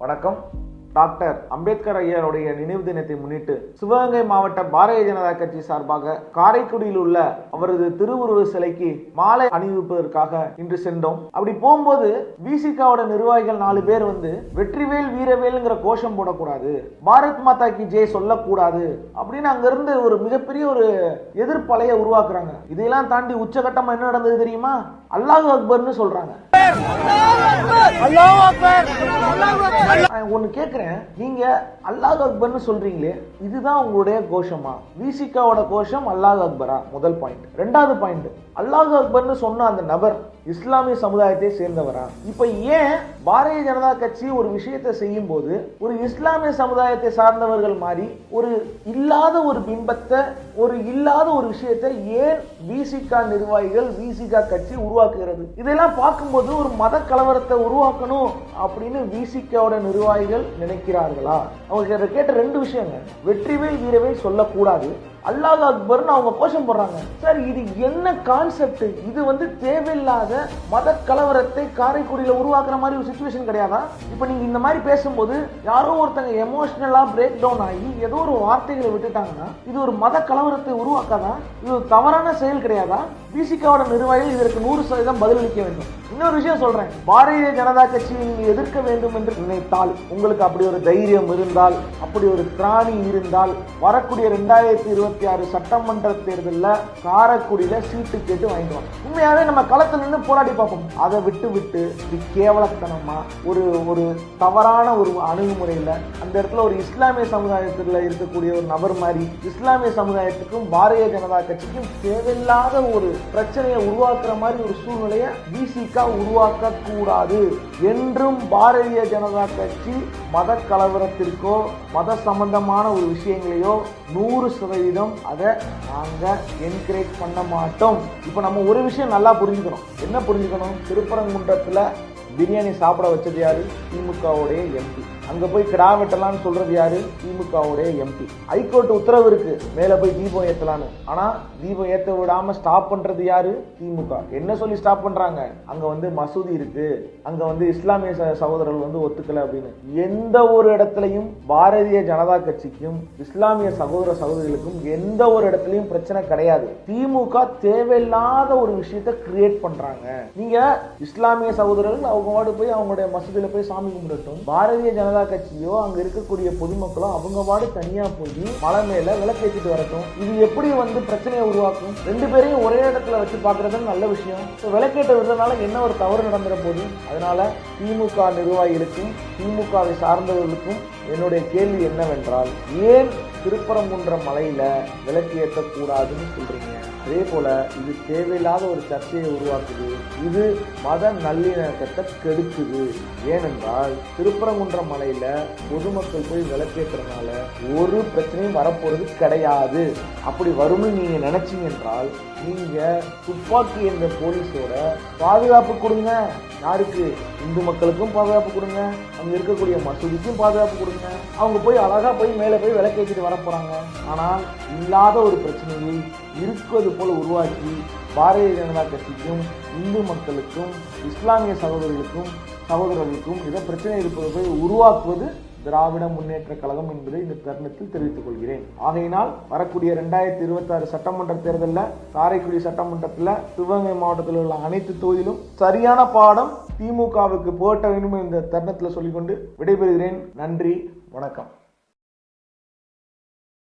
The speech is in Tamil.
வணக்கம். டாக்டர் அம்பேத்கர் ஐயருடைய நினைவு தினத்தை முன்னிட்டு சிவகங்கை மாவட்ட பாரதிய ஜனதா கட்சி சார்பாக காரைக்குடியில் உள்ள அவரது திருவுருவ சிலைக்கு மாலை அணிவிப்பதற்காக இன்று சென்றோம். அப்படி போகும்போது விசிகாவோட நிர்வாகிகள் நாலு பேர் வந்து வெற்றிவேல் வீரவேல்ங்கிற கோஷம் போடக்கூடாது பாரத் மாதா கி ஜெய் சொல்லக்கூடாது அப்படின்னு அங்கிருந்து ஒரு மிகப்பெரிய ஒரு எதிர்ப்பலையை உருவாக்குறாங்க. இதையெல்லாம் தாண்டி உச்சகட்டமா என்ன நடந்தது தெரியுமா? அல்லாஹ் அக்பர்னு சொல்றாங்க. நான் ஒன்று கேட்குறேன் நீங்க அல்லாஹ் அக்பர்னு சொல்கிறீங்களே இதுதான் உங்களுடைய கோஷமா? விசிகாவோட கோஷம் அல்லாஹ் அக்பரா முதல் பாயிண்ட் ரெண்டாவது பாயிண்ட் அல்லாஹ் அக்பர்னு சொன்ன அந்த நபர் இஸ்லாமிய சமுதாயத்தை சேர்ந்தவரா? இப்போ ஏன் பாரதிய ஜனதா கட்சி ஒரு விஷயத்தை செய்யும் போது ஒரு இஸ்லாமிய சமுதாயத்தை சார்ந்தவர்கள் மாதிரி ஒரு இல்லாத ஒரு பிம்பத்தை ஒரு இல்லாத ஒரு விஷயத்தை ஏன் விசிகா நிர்வாகிகள் விசிகா கட்சி உருவாக்குகிறது? இதெல்லாம் பார்க்கும்போது ஒரு மத கலவரத்தை உருவாக்கணும் அப்படின்னு விசிகாவோட நிர்வாகிகள் நினைக்கிறார்களா? அவங்க கேட்ட ரெண்டு விஷயங்க. வெற்றிவேல் வீரவேல் சொல்லக்கூடாது. அல்லாஹ் அக்பர்னு அவங்க கோஷம் போடுறாங்க. சார் இது என்ன கான்செப்ட் இது வந்து தேவையில்லாத மத கலவரத்தை காரைக்குடியில உருவாக்குற மாதிரி ஒரு சுச்சுவேஷன் கிடையாதா? இப்போ நீங்க இந்த மாதிரி பேசும்போது யாரோ ஒருத்தங்க எமோஷனலா பிரேக் டவுன் ஆகி ஏதோ ஒரு வார்த்தைகளை விட்டுட்டாங்கன்னா இது ஒரு மத கலவரத்தை உருவாக்காதா? இது ஒரு தவறான செயல் கிடையாதா? பிசிகாவோட நிர்வாகிகள் இதற்கு நூறு சதவீதம் பதிலளிக்க வேண்டும். இன்னொரு விஷயம் சொல்றேன். பாரதிய ஜனதா கட்சியை நீங்க எதிர்க்க வேண்டும் என்று நினைத்தால் உங்களுக்கு அப்படி ஒரு தைரியம் இருந்தால் அப்படி ஒரு திராணி இருந்தால் வரக்கூடிய ரெண்டாயிரத்தி இருபது இருபத்தி ஆறு சட்டமன்ற தேர்தலில் காரைக்குடியில் சீட்டு கேட்டு வாங்கிடுவாங்க உண்மையாகவே நம்ம களத்தில் நின்று போராடி பார்ப்போம். அதை விட்டு விட்டு இது கேவலத்தனமாக ஒரு ஒரு தவறான ஒரு அணுகுமுறையில் அந்த இடத்துல ஒரு இஸ்லாமிய சமுதாயத்தில் இருக்கக்கூடிய ஒரு நபர் மாதிரி இஸ்லாமிய சமுதாயத்துக்கும் பாரதிய ஜனதா கட்சிக்கும் தேவையில்லாத ஒரு பிரச்சனையை உருவாக்குற மாதிரி ஒரு சூழ்நிலையை பிசிகா உருவாக்க கூடாது என்றும் பாரதிய ஜனதா கட்சி மத கலவரத்திற்கோ மத சம்பந்தமான ஒரு விஷயங்களையோ நூறு சதவீதம் அதை நாங்கள் என்கரேஜ் பண்ண மாட்டோம். இப்போ நம்ம ஒரு விஷயம் நல்லா புரிஞ்சுக்கணும். என்ன புரிஞ்சுக்கணும்? திருப்பரங்குன்றத்தில் பிரியாணி சாப்பிட வச்சது யாரு? திமுகவுடைய எம்பி அங்க போய் கிடா வெட்டலாம்னு சொல்றது யாரு? திமுகவுடைய எம்பி ஹைகோர்ட் உத்தரவு இருக்கு. மேல போய் தீபம் ஏத்தலான்னு. ஆனா தீபம் ஏத்த விடாம ஸ்டாப் பண்றது யாரு? திமுக. என்ன சொல்லி ஸ்டாப் பண்றாங்க? அங்க வந்து மசூதி இருக்கு. அங்க வந்து இஸ்லாமிய ச- சகோதரர்கள் வந்து ஒத்துக்கல அப்படின்னு. எந்த ஒரு இடத்துலையும் பாரதிய ஜனதா கட்சிக்கும் இஸ்லாமிய சகோதர சகோதரிகளுக்கும் எந்த ஒரு இடத்துலையும் பிரச்சனை கிடையாது. திமுக தேவையில்லாத ஒரு விஷயத்தை கிரியேட் பண்றாங்க. நீங்க இஸ்லாமிய சகோதரர்கள் அவங்க வாடு போய் அவங்களுடைய மசூதியில போய் சாமி கும்பிடட்டும். பாரதிய ஜனதா கட்சியோ அங்க இருக்கக்கூடிய பொதுமக்களோ அவங்க வாடு தனியா போய் மலை மேல விளக்கேற்றிட்டு வரட்டும். இது எப்படி வந்து பிரச்சனையை உருவாக்கும்? ரெண்டு பேரையும் ஒரே இடத்துல வச்சு பாக்குறது நல்ல விஷயம். விளக்கேற்ற விடுறதுனால என்ன ஒரு தவறு நடந்துட போது அதனால திமுக நிர்வாகிகளுக்கும் திமுகவை சார்ந்தவர்களுக்கும் என்னுடைய கேள்வி என்னவென்றால் ஏன் திருப்பரங்குன்ற மலையில விளக்கு ஏற்றக்கூடாதுன்னு சொல்றீங்க. அதே போல இது தேவையில்லாத ஒரு சர்ச்சையை உருவாக்குது. இது மத நல்லிணக்கத்தை கெடுக்குது. ஏனென்றால் திருப்பரங்குன்ற மலையில பொதுமக்கள் போய் விளக்கேற்றனால ஒரு பிரச்சனையும் வரப்போறது கிடையாது. அப்படி வரும்னு நீங்க நினைச்சீங்க என்றால் நீங்க துப்பாக்கி என்ற போலீஸோட பாதுகாப்பு கொடுங்க. யாருக்கு? இந்து மக்களுக்கும் பாதுகாப்பு கொடுங்க. அங்க இருக்கக்கூடிய மசூதிக்கும் பாதுகாப்பு கொடுங்க. அவங்க போய் அழகா போய் மேலே போய் விளக்கேற்றிட்டு வர போறாங்க. ஆனால் இல்லாத ஒரு பிரச்சனையை இருப்பது போல உருவாக்கி பாரதிய ஜனதா கட்சிக்கும் இந்து மக்களுக்கும் இஸ்லாமிய சகோதரர்களுக்கும் சகோதரர்களுக்கும் இதை பிரச்சனை இருப்பது போய் உருவாக்குவது திராவிட முன்னேற்ற கழகம் என்பதை இந்த தருணத்தில் தெரிவித்துக் கொள்கிறேன். ஆகையினால் வரக்கூடிய ரெண்டாயிரத்தி இருபத்தி ஆறு சட்டமன்ற தேர்தலில் காரைக்குடி சட்டமன்றத்தில் சிவகங்கை மாவட்டத்தில் உள்ள அனைத்து தொகுதியிலும் சரியான பாடம் திமுகவுக்கு போட்ட வேண்டும் இந்த தருணத்தில் சொல்லிக்கொண்டு விடைபெறுகிறேன். நன்றி வணக்கம்.